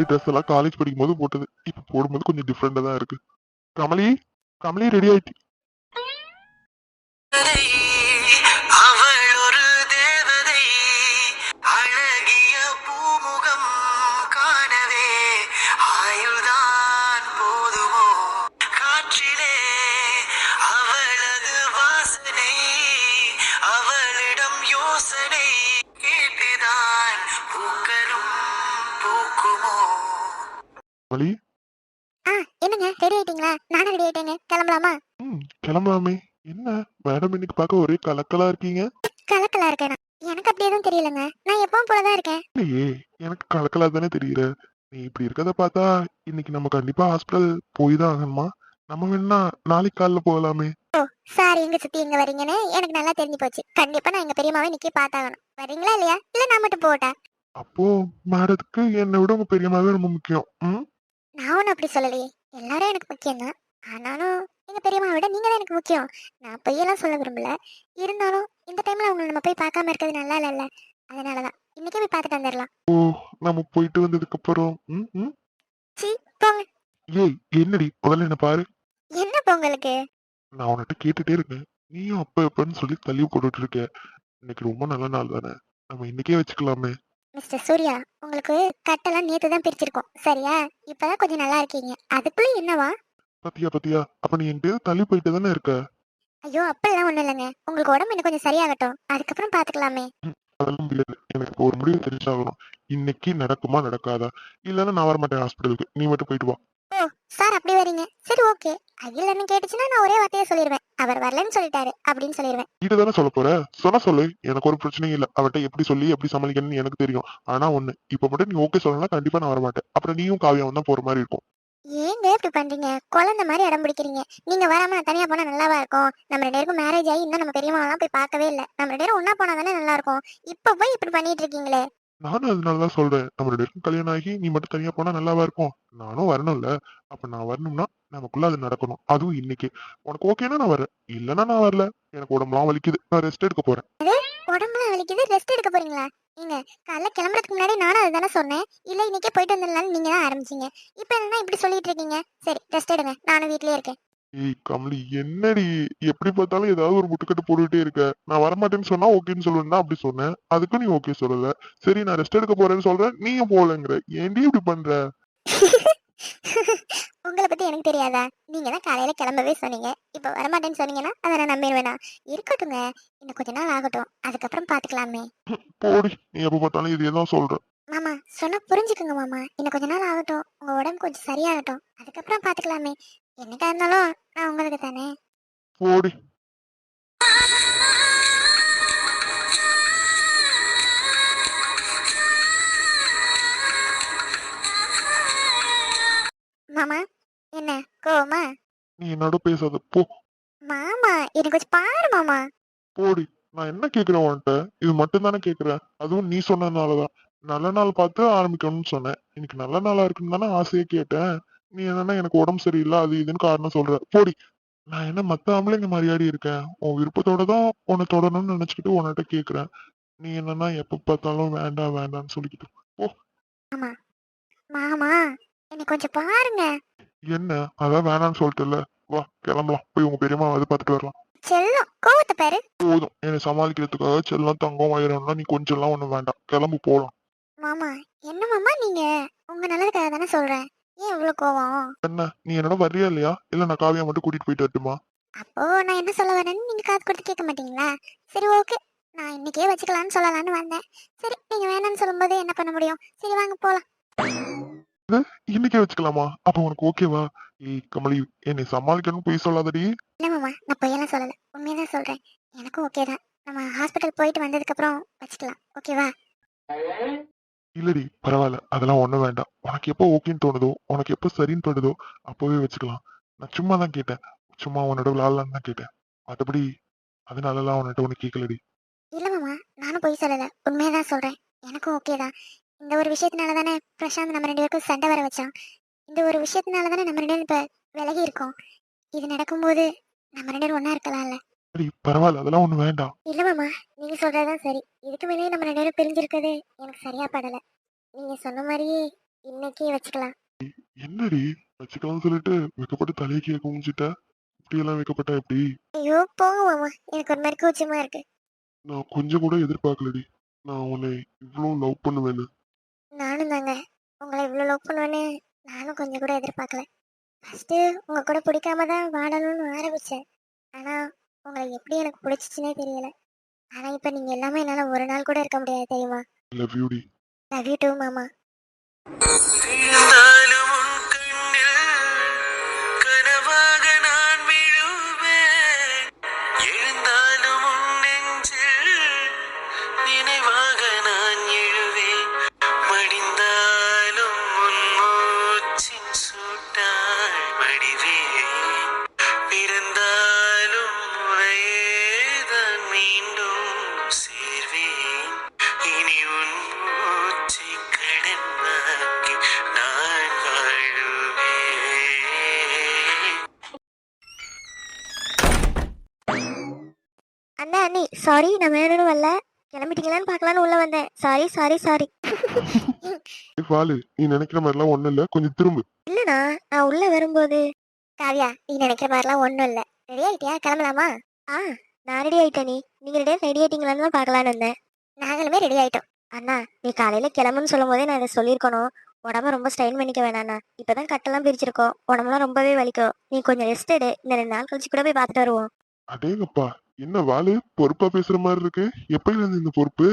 மாதிரி ட்ரெஸ் எல்லாம் காலேஜ் படிக்கும் போது போட்டது. இப்ப போடும்போது கொஞ்சம் டிஃப்ரெண்டா தான் இருக்கு. கமலி கமலி ரெடி ஆயிட்டு கமலி ஆ என்னங்க? ரெடி ஆயிட்டீங்களா? நானும் ரெடி ஆயிட்டேங்க. கிளம்பலாமா? ம் கிளம்பலாமே. என்ன? மேடம் இன்னைக்கு பார்க்க ஒரே கலக்கலா இருக்கீங்க? கலக்கலா இருக்கேன். எனக்கு அப்படி எதுவும் தெரியலங்க. நான் எப்பவும் போலதான் இருக்கேன். இல்லையே எனக்கு கலக்கலா தானே தெரியல நீ இப்படி இருக்கத பார்த்தா இன்னைக்கு நம்ம கண்டிப்பா ஹாஸ்பிட்டல் போய் தான் ஆகணுமா? நம்ம வேணா நாளைக்கு காலைல போகலாமே. சார் எங்க சுத்தி எங்க வரீங்கன்னு எனக்கு நல்லா தெரிஞ்சு போச்சு. கண்டிப்பா நான் எங்க பெரியம்மாவை நிக்கி பார்த்தாகணும். வரீங்களா இல்லையா? இல்ல நான் மட்டும் போட்டா அப்போ மேடத்துக்கு என்னை விட உங்க பெரியம்மாவே ரொம்ப முக்கியம். ம்? நான் ஒன்றும் அப்படி சொல்லலையே எல்லாரும் எனக்கு முக்கியம் தான் ஆனாலும் எங்க பெரியம்மாவை விட நீங்க தான் எனக்கு முக்கியம். நான் பொய்யெல்லாம் சொல்ல விரும்பல. இருந்தாலும் இந்த டைம்ல அவங்களை நம்ம போய் பார்க்காம இருக்கிறது நல்லா இல்லைல்ல. அதனாலதான். இன்னைக்கே போய் பார்த்துட்டு வந்துடலாம். ஓ நம்ம போயிட்டு வந்ததுக்கு அப்புறம் ம் ம்? சீ போங்க. ஏய் என்னடி? முதல்ல என்ன பாரு. என்ன பொங்கலுக்கு நான் உன்கிட்ட கேட்டுட்டே இருக்கேன். நீயும் அப்ப எப்பன்னு சொல்லி தள்ளி போட்டுட்டு இருக்க. இன்னைக்கு ரொம்ப நல்ல நாள் தானே. நம்ம இன்னைக்கே வச்சுக்கலாமே. மிஸ்டர் சூர்யா உங்களுக்கு கட்டெல்லாம் நேத்து தான் பிரிச்சிருக்கோம். சரியா? இப்பதான் கொஞ்சம் நல்லா இருக்கீங்க. அதுக்குள்ள என்னவா? பத்தியா பத்தியா? அப்ப நீ என்கிட்ட தள்ளி போயிட்டு தானே இருக்க? ஐயோ அப்படிலாம் ஒண்ணும் இல்லைங்க. உங்களுக்கு உடம்பு இன்னும் கொஞ்சம் சரியாகட்டும். அதுக்கப்புறம் பாத்துக்கலாமே. அதெல்லாம் முடியாது. எனக்கு ஒரு முடிவு தெரிஞ்சாகணும். இன்னைக்கு நடக்குமா நடக்காதா? இல்லைன்னா நான் வரமாட்டேன் ஹாஸ்பிட்டலுக்கு நீ மட்டும் போயிட்டு வா. ஓ சார் அப்படி வரீங்க. ஓகே அகிலன்னு கேட்டுச்சுன்னா நான் ஒரே வார்த்தையா சொல்லிடுவேன் அவர் வரலன்னு சொல்லிட்டாரு அப்படின்னு சொல்லிடுவேன் இது தானே சொல்ல போற? சொன்னா சொல்லு. எனக்கு ஒரு பிரச்சனையும் இல்ல. அவட்ட எப்படி சொல்லி எப்படி சமாளிக்கணும்னு எனக்கு தெரியும். ஆனா ஒண்ணு இப்ப மட்டும் நீ ஓகே சொல்லலாம் கண்டிப்பா நான் வரமாட்டேன். அப்புறம் நீயும் காவியாவும் தான் போற மாதிரி இருக்கும். ஏங்க இப்படி பண்றீங்க? குழந்தை மாதிரி இடம் பிடிக்கிறீங்க. நீங்க வராம நான் தனியா போனா நல்லாவா இருக்கும்? நம்ம ரெண்டு பேருக்கும் மேரேஜ் ஆகி இன்னும் நம்ம பெரியம்மாவெல்லாம் போய் பார்க்கவே இல்லை. நம்ம ரெண்டு பேரும் ஒண்ணா போனா தானே நல்லா இருக்கும்? இப்ப போய் இப்படி பண்ணிட்டு இருக்கீங்களே? நானும் அதனாலதான் சொல்றேன். நம்ம ரெண்டு பேருக்கும் கல்யாணம் ஆகி நீ மட்டும் தனியா போனா நல்லாவா இருக்கும்? நானும் வரணும்ல. அப்ப நான் வரணும்னா நமக்குள்ள அது நடக்கணும். அதுவும் இன்னைக்கு. உனக்கு ஓகேனா நான் வரேன். இல்லைன்னா நான் வரல. எனக்கு உடம்புலாம் வலிக்குது. நான் ரெஸ்ட் எடுக்க போறேன். உடம்புலாம் வலிக்குது? ரெஸ்ட் எடுக்க போறீங்களா? நீங்க காலைல கிளம்புறதுக்கு முன்னாடி நானும் அதுதானே சொன்னேன். இல்ல இன்னைக்கே போயிட்டு வந்துடலாம்னு நீங்க தான் ஆரம்பிச்சீங்க. இப்ப என்ன இப்படி சொல்லிட்டு இருக்கீங்க. சரி ரெஸ்ட் எடுங்க. நானும் வீட்லயே இருக்கேன். ஏய் கமலி என்னடி? எப்படி பார்த்தாலும் ஏதாவது ஒரு முட்டுக்கட்டு போட்டுக்கிட்டே இருக்க. நான் வரமாட்டேன்னு சொன்னா ஓகேன்னு சொல்லுவேன்னா அப்படி சொன்னேன். அதுக்கும் நீ ஓகே சொல்லல. சரி நான் ரெஸ்ட் எடுக்க போறேன்னு சொல்றேன். நீயும் போகலங்கிற. ஏன்டி இப்படி பண்ற? உங்களை பத்தி எனக்கு தெரியாதா? நீங்க தான் காலையில கிளம்பவே சொன்னீங்க. இப்ப வரமாட்டேன்னு சொன்னீங்கன்னா அதை நான் நம்பிடுவேனா? இருக்கட்டுங்க. இன்னும் கொஞ்ச நாள் ஆகட்டும். அதுக்கப்புறம் பாத்துக்கலாமே. போடி. நீ எப்ப பார்த்தாலும் இதே தான் சொல்ற மாமா சொன்னா புரிஞ்சுக்குங்க மாமா. இன்னும் கொஞ்ச நாள் ஆகட்டும். உங்க உடம்பு கொஞ்சம் சரியாகட்டும். அதுக்கப்புறம் பாத்துக்கலாமே. என்னக்கா இருந்தாலும் நான் உங்களுக்கு தானே. போடி. மாமா என்ன கோவமா? நீ என்னோட பேசாத போ. மாமா எனக்கு கொஞ்சம் பாரு மாமா. போடி நான் என்ன கேக்குறேன் உன்கிட்ட? இது மட்டும் தானே கேக்குறேன் அதுவும் நீ சொன்னதுனாலதான். நல்ல நாள் பார்த்து ஆரம்பிக்கணும்னு சொன்னேன். இன்னைக்கு நல்ல நாளா இருக்குன்னு தானே ஆசையே கேட்டேன். நீ என்னன்னா எனக்கு உடம்பு சரியில்லை அது இதுன்னு காரணம் சொல்ற. போடி நான் என்ன மத்த ஆம்பளைங்க மாதிரியாடி இருக்கேன்? உன் விருப்பத்தோட தான் உன்னை தொடரணும்னு நினைச்சுக்கிட்டு உன்கிட்ட கேக்குறேன். நீ என்னன்னா எப்ப பார்த்தாலும் வேண்டாம் வேண்டாம்னு சொல்லிக்கிட்டு மாமா என்னை கொஞ்சம் பாருங்க. என்ன? அதான் வேணாம்னு சொல்லிட்டுல வா கிளம்பலாம். போய் உங்க பெரியம்மா வந்து பார்த்துட்டு வரலாம். செல்லம் கோவத்தை பாரு. போதும். என்னை சமாளிக்கிறதுக்காக செல்லம் தங்கம் ஆயிரம்னா நீ கொஞ்சம் எல்லாம் ஒண்ணும் வேண்டாம். கிளம்பு போலாம். மாமா என்ன மாமா நீங்க? உங்க நல்லதுக்காக தானே சொல்றேன். ஏன் இவ்வளவு கோவம்? என்ன நீ என்னோட வர்றியா இல்லையா? இல்ல நான் காவியா மட்டும் கூட்டிட்டு போயிட்டு வரட்டுமா? அப்போ நான் என்ன சொல்ல வரேன்னு நீங்க காது கொடுத்து கேட்க மாட்டீங்களா? சரி ஓகே நான் இன்னைக்கே வச்சுக்கலாம்னு சொல்லலாம்னு வந்தேன். சரி நீங்க வேணாம்னு சொல்லும்போது என்ன பண்ண முடியும்? சரி வாங்க போலாம். இன்னைக்கே வச்சுக்கலாமா? அப்ப உனக்கு ஓகேவா ஏய் கமலி என்னை சமாளிக்கணும்னு போய் சொல்லாதடி. இல்ல மாமா நான் பொய்யெல்லாம் சொல்லல. உண்மையதான் சொல்றேன். எனக்கும் ஓகே தான். நம்ம ஹாஸ்பிட்டல் போயிட்டு வந்ததுக்கு அப்புறம் வச்சுக்கலாம் ஓகேவா இல்லடி பரவாயில்ல. அதெல்லாம் ஒண்ணும் வேண்டாம். உனக்கு எப்போ ஓகேன்னு தோணுதோ உனக்கு எப்போ சரின்னு தோணுதோ அப்பவே வச்சுக்கலாம். நான் சும்மா தான் கேட்டேன். சும்மா உன்னோட விளாடலான்னு தான் கேட்டேன். மற்றபடி அதனாலலாம் உன்கிட்ட ஒண்ணு கேட்கலடி. இல்ல மாமா நானும் போய் சொல்லல. உண்மையதான் சொல்றேன். எனக்கும் ஓகே தான். இந்த ஒரு விஷயத்தினால தானே பிரசாந்த் நம்ம ரெண்டு பேருக்கும் சண்டை வர வச்சான். இந்த ஒரு விஷயத்தினால தானே நம்ம ரெண்டு பேரும் இப்ப விலகி இருக்கோம். இது நடக்கும்போது நம்ம ரெண்டு பேரும் ஒன்றா இருக்கலாம்ல. சரி பரவாயில்ல அதெல்லாம் ஒண்ணு வேண்டாம். இல்ல மாமா நீங்க சொல்றதுதான் சரி. இதுக்கு மேலேயே நம்ம ரெண்டு பேரும் பிரிஞ்சிருக்கிறது எனக்கு சரியா படல. நீங்க சொன்ன மாதிரியே இன்னைக்கே வச்சுக்கலாம். என்னடி? வச்சுக்கலாம்னு சொல்லிட்டு வைக்கப்பட்டு தலையை கீழே குமிச்சிட்ட இப்படி எல்லாம் வைக்கப்பட்டா எப்படி? ஐயோ போங்க மாமா. எனக்கு ஒரு மாதிரி கூச்சமா இருக்கு. நான் கொஞ்சம் கூட எதிர்பார்க்கலடி. நான் உன்னை இவ்வளோ லவ் பண்ணுவேன்னு. நானும் தாங்க. உங்களை இவ்வளோ லவ் பண்ணுவேன்னு நானும் கொஞ்சம் கூட எதிர்பார்க்கல. ஃபர்ஸ்ட்டு உங்க கூட பிடிக்காம தான் வாழணும்னு ஆரம்பிச்சேன். ஆனா உங்களை எப்படி எனக்கு பிடிச்சிச்சுனே தெரியல. ஆனா இப்போ நீங்க எல்லாமே என்னால ஒரு நாள் கூட இருக்க முடியாது தெரியுமா? லவ் யூடி லவ் யூ டூ மாமா. சாரி நான் வேணும்னு வரல. கிளம்பிட்டீங்களான்னு பார்க்கலான்னு உள்ள வந்தேன். சாரி சாரி சாரி வாலு நீ நினைக்கிற மாதிரிலாம் ஒண்ணும் இல்ல. கொஞ்சம் திரும்பு. இல்லண்ணா நான் உள்ள வரும்போது. காவியா நீ நினைக்கிற மாதிரிலாம் ஒன்றும் இல்லை. ரெடி ஆயிட்டியா? கிளம்பலாமா? ஆ நான் ரெடி ஆயிட்டேன் நீ. நீங்க ரெடி ரெடி ஆயிட்டீங்களான்னு தான் பார்க்கலான்னு இருந்தேன். நாங்களுமே ரெடி ஆயிட்டோம். அண்ணா நீ காலையில கிளம்புன்னு சொல்லும் போதே நான் இதை சொல்லியிருக்கணும். உடம்ப ரொம்ப ஸ்ட்ரெயின் பண்ணிக்க வேணாண்ணா. இப்பதான் கட்டெல்லாம் பிரிச்சிருக்கோம். உடம்புலாம் ரொம்பவே வலிக்கும். நீ கொஞ்சம் ரெஸ்ட் எடு. இந்த ரெண்டு நாள் கழிச்சு கூட போய் பார்த்துட்டு வருவோம். அடேங்கப்பா என்ன வாலு? பொறுப்பா பேசுற மாதிரி இருக்கு. எப்பயில இருந்து இந்த பொறுப்பு?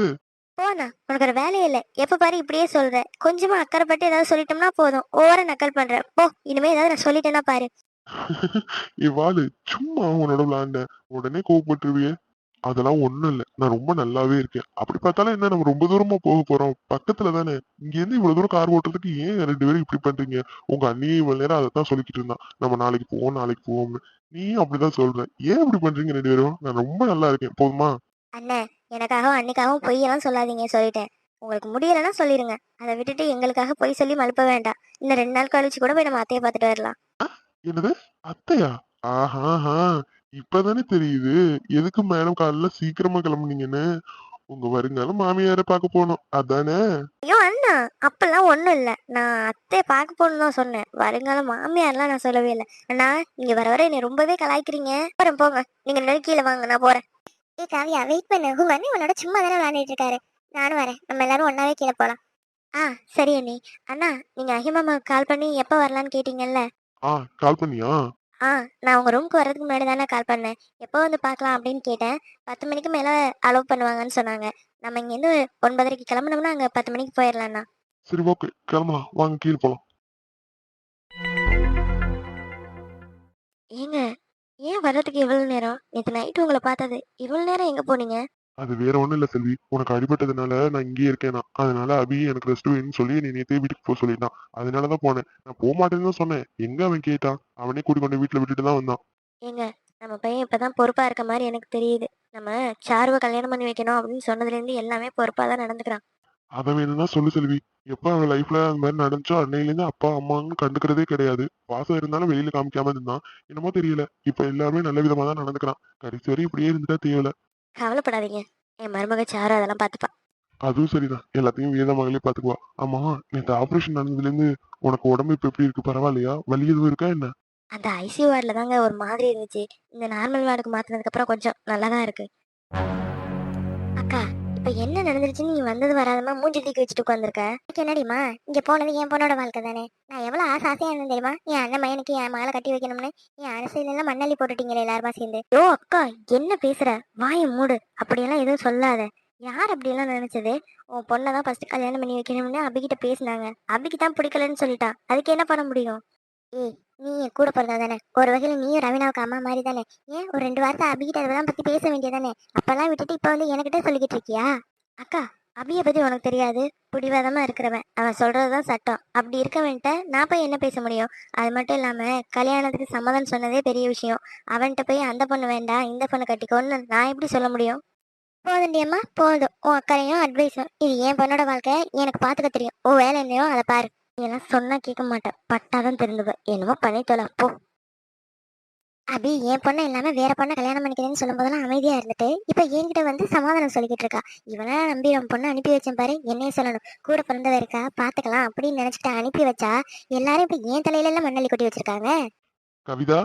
போண்ணா உனக்கு ஒரு வேலையே இல்லை. எப்ப பாரு இப்படியே சொல்ற. கொஞ்சமா அக்கறைப்பட்டு ஏதாவது சொல்லிட்டோம்னா போதும். ஓவரா நக்கல் பண்ற. போ இனிமே ஏதாவது நான் சொல்லிட்டேன்னா பாரு. ஏ வாலு சும்மா உன்னோட விளாண்ட உடனே கோவப்பட்டுருவியே. அதெல்லாம் ஒண்ணும் இல்ல. நான் ரொம்ப நல்லாவே இருக்கேன். அப்படி பார்த்தாலும் என்ன நம்ம ரொம்ப தூரமா போக போறோம். பக்கத்துல தானே. இங்க இருந்து இவ்வளவு தூரம் கார் ஓட்டுறதுக்கு ஏன் ரெண்டு பேரும் இப்படி பண்றீங்க? உங்க அண்ணியும் இவ்வளவு நேரம் அதை தான் சொல்லிக்கிட்டு இருந்தான். நம்ம நாளைக்கு போவோம் நாளைக்கு போவோம்னு. நீயும் அப்படிதான் சொல்ற. ஏன் இப்படி பண்றீங்க ரெண்டு பேரும்? நான் ரொம்ப நல்லா இருக்கேன். போதுமா? அண்ணே எனக்காகவும் அன்னைக்காகவும் பொய்யெல்லாம் சொல்லாதீங்க சொல்லிட்டேன். உங்களுக்கு முடியலைன்னா சொல்லிடுங்க அதை விட்டுட்டு எங்களுக்காக பொய் சொல்லி மழுப்ப வேண்டாம். இன்னும் ரெண்டு நாள் கழிச்சு கூட போய் நம்ம அத்தையை பார்த்துட்டு வரலாம். என்னது? அத்தையா? ஆஹாஹா இப்பதானே தெரியுது. எதுக்கு மேடம் காலைல சீக்கிரமா கிளம்புனீங்கன்னு? உங்க வருங்கால மாமியார பார்க்க போனோம். அதானே? ஐயோ அண்ணா அப்பெல்லாம் ஒன்றும் இல்லை. நான் அத்தையை பார்க்க போகணும்னு தான் சொன்னேன். வருங்காலம் மாமியார்லாம் நான் சொல்லவே இல்லை. அண்ணா நீங்க வர வர என்னை ரொம்பவே கலாய்க்கிறீங்க. போறேன் போங்க. நீங்க ரெண்டு கீழே வாங்க. நான் போறேன். ஏ காவியா வெயிட் பண்ணு. உங்க அண்ணன் உன்னோட சும்மா தானே விளையாண்டுட்டு இருக்காரு. நானும் வரேன். நம்ம எல்லாரும் ஒன்னாவே கீழே போலாம். ஆ சரி அண்ணி. அண்ணா நீங்க அஹிமாமாவுக்கு கால் பண்ணி எப்போ வரலான்னு கேட்டீங்கல்ல? ஆ கால் பண்ணியா? ஆ நான் உங்க ரூமுக்கு வர்றதுக்கு முன்னாடி தானே கால் பண்ணேன். எப்போ வந்து பார்க்கலாம் அப்படின்னு கேட்டேன். பத்து மணிக்கு மேலே அலோவ் பண்ணுவாங்கன்னு சொன்னாங்க. நம்ம இங்கேருந்து ஒன்பதரைக்கு கிளம்புனோம்னா அங்கே பத்து மணிக்கு போயிடலாம்ண்ணா சரி ஓகே கிளம்பலாம். வாங்க கீழே போலாம். ஏங்க ஏன் வர்றதுக்கு இவ்வளோ நேரம்? நேற்று நைட்டு உங்களை பார்த்தது. இவ்வளோ நேரம் எங்கே போனீங்க? அது வேற ஒண்ணும் இல்ல செல்வி. உனக்கு அடிபட்டதுனால நான் இங்கேயே இருக்கேனா? அதனால அபி எனக்கு ரெஸ்ட் வேணும்னு சொல்லி நீ நேத்தே வீட்டுக்கு போக சொல்லிட்டான். அதனாலதான் போனேன். நான் போக மாட்டேன்னு தான் சொன்னேன். எங்க அவன் கேட்டான்? அவனே கூட்டி கொண்டு வீட்டுல விட்டுட்டு தான் வந்தான். ஏங்க நம்ம பையன் இப்பதான் பொறுப்பா இருக்க மாதிரி எனக்கு தெரியுது. நம்ம சாருவை கல்யாணம் பண்ணி வைக்கணும் அப்படின்னு சொன்னதுலேருந்து எல்லாமே பொறுப்பா தான் நடந்துக்கிறான். அதை வேணும்னா சொல்லு செல்வி. எப்ப அவன் லைஃப்ல அந்த மாதிரி நடந்துச்சோ அன்னையில இருந்து அப்பா அம்மான்னு கண்டுக்கிறதே கிடையாது. பாசம் இருந்தாலும் வெளியில காமிக்காம இருந்தான். என்னமோ தெரியல. இப்ப எல்லாருமே நல்ல விதமா தான் நடந்துக்கிறான். கடைசி வரை இப்படியே இருந்துட்டா தேவையில்ல. கவலைப்படாதீங்க. என் மருமக சாரு அதெல்லாம் பார்த்துப்பா. அதுவும் சரிதான். எல்லாத்தையும் வேத மகளே பாத்துக்குவா ஆமா நேற்று ஆபரேஷன் நடந்ததுல இருந்து உனக்கு உடம்பு இப்ப எப்படி இருக்கு? பரவாயில்லையா? வலி எதுவும் இருக்கா என்ன? அந்த ஐசியூ வார்டில் தாங்க ஒரு மாதிரி இருந்துச்சு. இந்த நார்மல் வார்டுக்கு மாற்றினதுக்கு அப்புறம் கொஞ்சம் நல்லா தான் இருக்கு. அக்கா இப்போ என்ன நடந்துருச்சுன்னு நீ வந்தது வராதமா மூஞ்சி தூக்கி வச்சுட்டு உட்காந்துருக்க என்னடிமா இங்கே போனது என் பொண்ணோட வாழ்க்கை தானே. நான் எவ்வளோ ஆசை ஆசையா இருந்தேன் தெரியுமா? என் அண்ணன் மயனுக்கு என் மகளை கட்டி வைக்கணும்னு. என் அரசியலெல்லாம் மண்ணள்ளி போட்டுட்டீங்களே எல்லாருமா சேர்ந்து. யோ அக்கா என்ன பேசுற? வாயை மூடு. அப்படியெல்லாம் எதுவும் சொல்லாத. யார் அப்படியெல்லாம் நினைச்சது? உன் பொண்ணை தான் ஃபர்ஸ்ட் கல்யாணம் பண்ணி வைக்கணும்னு அபிகிட்ட பேசினாங்க. அபிக்கு தான் பிடிக்கலன்னு சொல்லிட்டா. அதுக்கு என்ன பண்ண முடியும்? ஏய் நீ என் கூட பிறந்தா தானே ஒரு வகையில் நீயும் ரவினாவுக்கு அம்மா மாதிரி தானே ஏன் ஒரு ரெண்டு வாரத்தை அபிகிட்ட அதெல்லாம் பற்றி பேச வேண்டியதானே? அப்போல்லாம் விட்டுட்டு இப்போ வந்து என்கிட்ட சொல்லிக்கிட்டு இருக்கியா? அக்கா அபியை பற்றி உனக்கு தெரியாது. பிடிவாதமாக இருக்கிறவன். அவன் சொல்கிறது தான் சட்டம். அப்படி இருக்கவன்ட்ட நான் போய் என்ன பேச முடியும்? அது மட்டும் இல்லாமல் கல்யாணத்துக்கு சம்மதம் சொன்னதே பெரிய விஷயம். அவன்கிட்ட போய் அந்த பொண்ணு வேண்டாம் இந்த பொண்ணு கட்டிக்கோன்னு நான் எப்படி சொல்ல முடியும்? போதுண்டியம்மா போதும். உன் அக்கறையும் அட்வைஸும் இது என் பொண்ணோட வாழ்க்கை. எனக்கு பார்த்துக்க தெரியும். உன் வேலை என்னையோ அதை பாரு. எல்லாம் சொன்னா கேட்க மாட்டேன். பட்டாதான் தெரிந்துவ என்னமோ பண்ணி தொலை போ. அபி என் பொண்ணை இல்லாம வேற பொண்ணை கல்யாணம் பண்ணிக்கிறேன்னு சொல்லும் போதெல்லாம் அமைதியா இருந்துட்டு இப்ப என்கிட்ட வந்து சமாதானம் சொல்லிக்கிட்டு இருக்கா. இவனா நம்பி நம்ம பொண்ணை அனுப்பி வச்சேன் பாரு. என்னைய சொல்லணும். கூட பிறந்தவ இருக்கா? பாத்துக்கலாம். அப்படின்னு நினைச்சிட்டு அனுப்பி வச்சா எல்லாரும் இப்ப ஏன் தலையில எல்லாம் மண்ணள்ளி கொட்டி வச்சிருக்காங்க. கவிதா?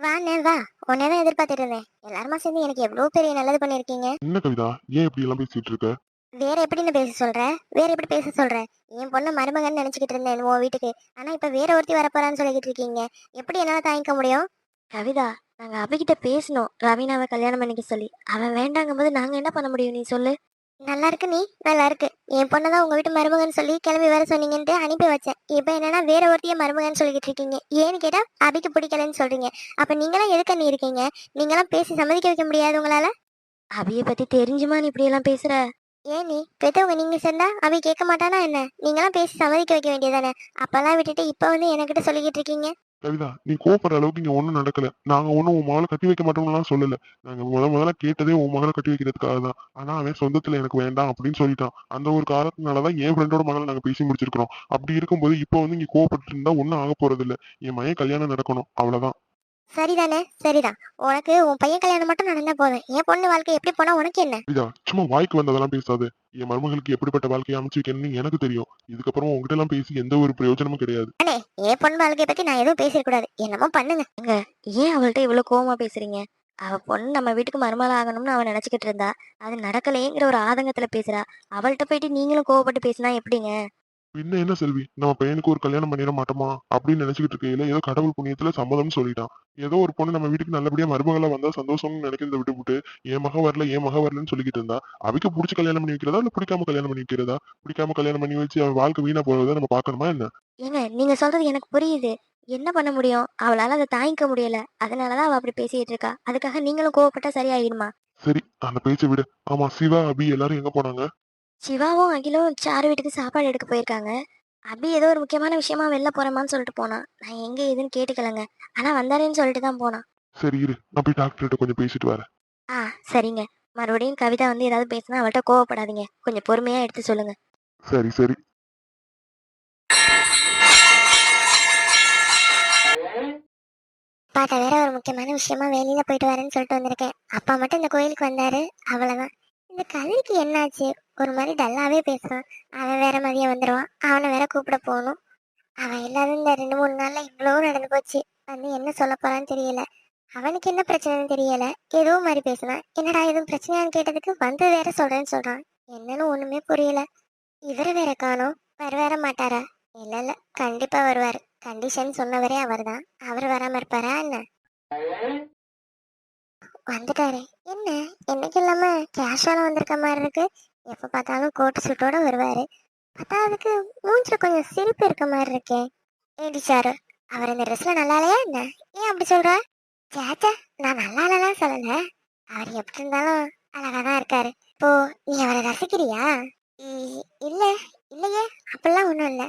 வாண்ணே வா. உன்னதான் எதிர்பார்த்துட்டு இருந்தேன். எல்லாருமா சேர்ந்து எனக்கு எவ்வளவு பெரிய நல்லது பண்ணிருக்கீங்க என்ன கவிதா? ஏன் இப்படி எல்லாம் பேசிட்டு இருக்க? வேற எப்படின்னு பேச சொல்ற? வேற எப்படி பேச சொல்ற? என் பொண்ணு மருமகன் நினைச்சுக்கிட்டு இருந்தேன் உன் வீட்டுக்கு. ஆனா இப்ப வேற ஒருத்தி வரப்போறான்னு சொல்லிக்கிட்டு இருக்கீங்க. எப்படி என்னால தாங்கிக்க முடியும்? கவிதா நாங்க அபிகிட்ட பேசணும். ரவீனாவை கல்யாணம் பண்ணிக்க சொல்லி. அவன் வேண்டாங்கும் போது நாங்க என்ன பண்ண முடியும்? நீ சொல்லு. நல்லா இருக்கு நீ. நல்லா இருக்கு. என் பொண்ணதான் உங்க வீட்டு மருமகன் சொல்லி கிளம்பி வர சொன்னீங்கன்ட்டு அனுப்பி வச்சேன். இப்ப என்னன்னா வேற ஒருத்திய மருமகன் சொல்லிக்கிட்டு இருக்கீங்க. ஏன்னு கேட்டா அபிக்கு பிடிக்கலன்னு சொல்றீங்க. அப்ப நீங்களாம் எதுக்கு நீ இருக்கீங்க? நீங்களாம் பேசி சம்மதிக்க வைக்க முடியாது உங்களால? அபிய பத்தி தெரிஞ்சுமா நீ இப்படி எல்லாம் பேசுற? ஏன் நீ பெத்தவங்க நீங்க சேர்ந்தா அபி கேட்க மாட்டானா என்ன? நீங்களாம் பேசி சம்மதிக்க வைக்க வேண்டியதானே அப்பெல்லாம் விட்டுட்டு இப்ப வந்து என்கிட்ட சொல்லிக்கிட்டு இருக்கீங்க? கவிதா நீ கோபப்படுற அளவுக்கு இங்க ஒண்ணும் நடக்கல. நாங்க ஒண்ணும் உன் மகளை கட்டி வைக்க மாட்டோம்லாம் சொல்லல. நாங்க முத முதல்ல கேட்டதே உன் மகளை கட்டி வைக்கிறதுக்காக தான். ஆனா அவன் சொந்தத்துல எனக்கு வேண்டாம் அப்படின்னு சொல்லிட்டான். அந்த ஒரு காரணத்தினாலதான் என் ஃப்ரெண்டோட மகளை நாங்க பேசி முடிச்சிருக்கிறோம். அப்படி இருக்கும்போது இப்போ வந்து இங்க கோவப்பட்டு இருந்தா ஒன்னும் ஆக போறது இல்ல என் மகன் கல்யாணம் நடக்கணும். அவ்வளவுதான். சரிதானே? சரிதான். உனக்கு உன் பையன் கல்யாணம் மட்டும் நடந்தா போதும். என் பொண்ணு வாழ்க்கை எப்படி போனா உனக்கு என்ன? கவிதா சும்மா வாய்க்கு வந்ததெல்லாம் பேசாத. என் மருமகளுக்கு எப்படிப்பட்ட வாழ்க்கையை அமைச்சு வைக்கணும்னு எனக்கு தெரியும். இதுக்கப்புறம் உங்ககிட்ட எல்லாம் பேசி எந்த ஒரு பிரயோஜனமும் கிடையாது. அண்ணே என் பொண்ணு வாழ்க்கைய பத்தி நான் எதுவும் பேசக்கூடாது என்னமோ பண்ணுங்க. ஏங்க ஏன் அவள்கிட்ட இவ்வளவு கோவமா பேசுறீங்க? அவ பொண்ணு நம்ம வீட்டுக்கு மருமகள் ஆகணும்னு அவ நினைச்சுக்கிட்டு இருந்தா அது நடக்கலையேங்கிற ஒரு ஆதங்கத்துல பேசுறா. அவள்கிட்ட போயிட்டு நீங்களும் கோவப்பட்டு பேசினா எப்படிங்க? பின்ன என்ன செல்வி? நம்ம பையனுக்கு ஒரு கல்யாணம் பண்ணிட மாட்டோமா? அப்படின்னு நினைச்சுக்கிட்டு இருக்கையில ஏதோ கடவுள் புண்ணியத்துல சம்மதம்னு சொல்லிட்டான். ஏதோ ஒரு பொண்ணு நம்ம வீட்டுக்கு நல்லபடியா மருமகளா வந்தா சந்தோஷம்னு நினைக்கிறத விட்டு விட்டு என் மக வரல என் மக வரலன்னு சொல்லிக்கிட்டு இருந்தா அவைக்கு பிடிச்சி கல்யாணம் பண்ணி வைக்கிறதா? இல்ல பிடிக்காம கல்யாணம் பண்ணி வைக்கிறதா? பிடிக்காம கல்யாணம் பண்ணி வச்சு அவன் வாழ்க்கை வீணா போறதை நம்ம பார்க்கணுமா என்ன? ஏங்க நீங்க சொல்றது எனக்கு புரியுது. என்ன பண்ண முடியும்? அவளால அதை தாங்கிக்க முடியல. அதனாலதான் அவ அப்படி பேசிட்டு இருக்கா. அதுக்காக நீங்களும் கோவப்பட்டா சரியாயிடுமா? சரி அந்த பேச்சை விடு. ஆமா சிவா அபி எல்லாரும் எங்க போனாங்க? சிவாவும் அகிலும் சாரு வீட்டுக்கு சாப்பாடு எடுக்க போயிருக்காங்க. அபி ஏதோ ஒரு முக்கியமான விஷயமா வெளில போறேமான்னு சொல்லிட்டு போனான். நான் எங்க ஏதுன்னு கேட்டுக்கலங்க. ஆனா வந்தாரேன்னு சொல்லிட்டு தான் போனான். சரி இரு. நான் போய் டாக்டர்கிட்ட கொஞ்சம் பேசிட்டு வரேன். ஆ சரிங்க. மறுபடியும் கவிதா வந்து ஏதாவது பேசினா அவள்கிட்ட கோவப்படாதீங்க. கொஞ்சம் பொறுமையா எடுத்து சொல்லுங்க. சரி சரி. பாத்தா வேற ஒரு முக்கியமான விஷயமா வெளியில போயிட்டு வரேன்னு சொல்லிட்டு வந்திருக்கேன். அப்பா மட்டும் இந்த கோயிலுக்கு வந்தாரு. அவ்வளவுதான். இந்த கதிரிக்கு என்னாச்சு? ஒரு மாதிரி டல்லாவே பேசுவான். அவன் வேற மதியம் வந்துடுவான் அவனை வேற கூப்பிட போகணும். அவன் இல்லாத இந்த ரெண்டு மூணு நாள்ல இவ்வளோ நடந்து போச்சு. வந்து என்ன சொல்ல போறான்னு தெரியல. அவனுக்கு என்ன பிரச்சனைன்னு தெரியல. ஏதோ மாதிரி பேசினான் என்னடா எதுவும் பிரச்சனையான்னு கேட்டதுக்கு வந்து வேற சொல்றேன்னு சொல்றான். என்னன்னு ஒண்ணுமே புரியல. இவரு வேற காணும். வர வேற மாட்டாரா? இல்ல இல்ல. கண்டிப்பா வருவார். கண்டிஷன் சொன்னவரே அவர் தான் அவர் வராம இருப்பாரா என்ன? வந்துட்டாரு. என்ன? என்னைக்கு இல்லாம கேஷுவலா வந்திருக்க மாதிரி இருக்கு. எப்ப பார்த்தாலும் கோட்டு சூட்டோட வருவாரு. பார்த்தா அதுக்கு மூஞ்சில் கொஞ்சம் சிரிப்பு இருக்க மாதிரி இருக்கே. ஏடி சாரு அவர் இந்த ட்ரெஸ்ல நல்லா இல்லையா என்ன? ஏன் அப்படி சொல்ற? சேச்சா நான் நல்லா இல்லலாம் சொல்லல. அவர் எப்படி இருந்தாலும் அழகா தான் இருக்காரு. இப்போ நீ அவரை ரசிக்கிறியா? இல்ல இல்லையே அப்படிலாம் ஒன்றும் இல்லை.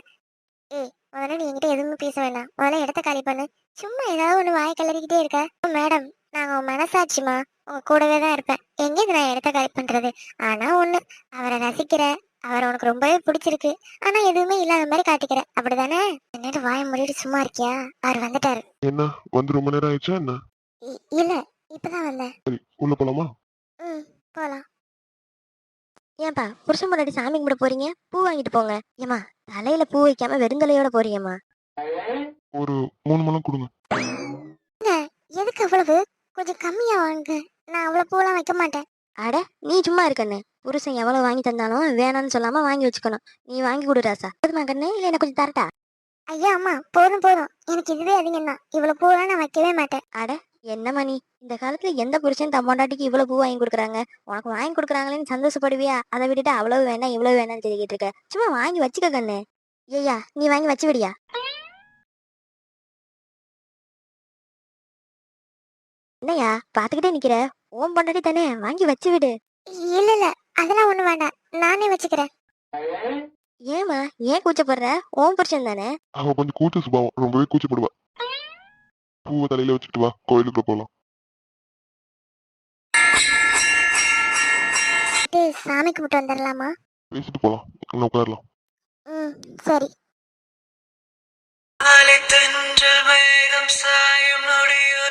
ஏய் முதல்ல நீ என்கிட்ட எதுவுமே பேச வேண்டாம். முதல்ல இடத்த காலி பண்ணு. சும்மா ஏதாவது ஒன்று வாய் கிளறிக்கிட்டே இருக்க. மேடம் நான் உன் மனசாட்சிமா உங்க கூடவே தான் இருப்பேன். எங்கேருந்து நான் இடத்த காலி பண்றது? ஆனா ஒண்ணு அவரை ரசிக்கிற அவரை உனக்கு ரொம்பவே பிடிச்சிருக்கு. ஆனா எதுவுமே இல்லாத மாதிரி காட்டிக்கிற. அப்படிதானே? என்னட்டு வாய மூடிட்டு சும்மா இருக்கியா? அவர் வந்துட்டாரு. என்ன? வந்து ரொம்ப நேரம் ஆயிடுச்சா என்ன? இல்ல இப்பதான் வந்தேன். சரி உள்ள போலாமா? ம் போலாம். ஏன்பா புருஷன் முன்னாடி சாமி கும்பிட போறீங்க? பூ வாங்கிட்டு போங்க. ஏமா தலையில பூ வைக்காம வெறுந்தலையோட போறீங்கம்மா. ஒரு மூணு மலம் கொடுங்க. எதுக்கு அவ்வளவு? கொஞ்சம் கம்மியா வாங்க. நான் அவ்வளவு பூலாம் வைக்க மாட்டேன். அட நீ சும்மா இருக்கண்ணே. புருஷன் எவ்வளவு வாங்கி தந்தாலும் வேணாம்னு சொல்லாம வாங்கி வச்சுக்கணும். நீ வாங்கி கொடு ராசா. போதுமா கண்ணே? இல்ல எனக்கு கொஞ்சம் தரட்டா? ஐயா அம்மா. போதும் போதும். எனக்கு இதுவே அதிகம் தான் இவ்வளவு பூலாம் நான் வைக்கவே மாட்டேன். என்னம்மா நீ? இந்த காலத்துல எந்த புருஷன் தன் பொண்டாட்டிக்கு இவ்வளவு பூ வாங்கி கொடுக்குறாங்க? உனக்கு வாங்கி கொடுக்குறாங்களேன்னு சந்தோஷப்படுவியா? அதை விட்டுட்டு அவ்வளவு வேணாம் இவ்வளவு வேணாம்னு சொல்லிக்கிட்டு இருக்க. சும்மா வாங்கி வச்சுக்க கண்ணு. ஏய்யா நீ வாங்கி வச்சு விடியா? என்னய்யா பாத்துக்கிட்டே நிக்கிற? ஓம் பொண்டாட்டி தானே வாங்கி வச்சு விடு இல்ல இல்ல அதெல்லாம் ஒண்ணு வேண்டாம். நானே வச்சுக்கிறேன். ஏமா ஏன் கூச்சப்படுற? ஓம் புருஷன் தானே? அவ கொஞ்சம் கூச்ச சுபாவம் ரொம்பவே கூச்சப்படுவா. பூவை தலையில வச்சுட்டு வா கோயிலுக்குள்ள போலாம். சாமி கும்பிட்டு வந்துடலாமா பேசிட்டு போலாம் இன்னும் உட்காரலாம். ம் சரி. அலை மேகம் சாயும் நொடியோ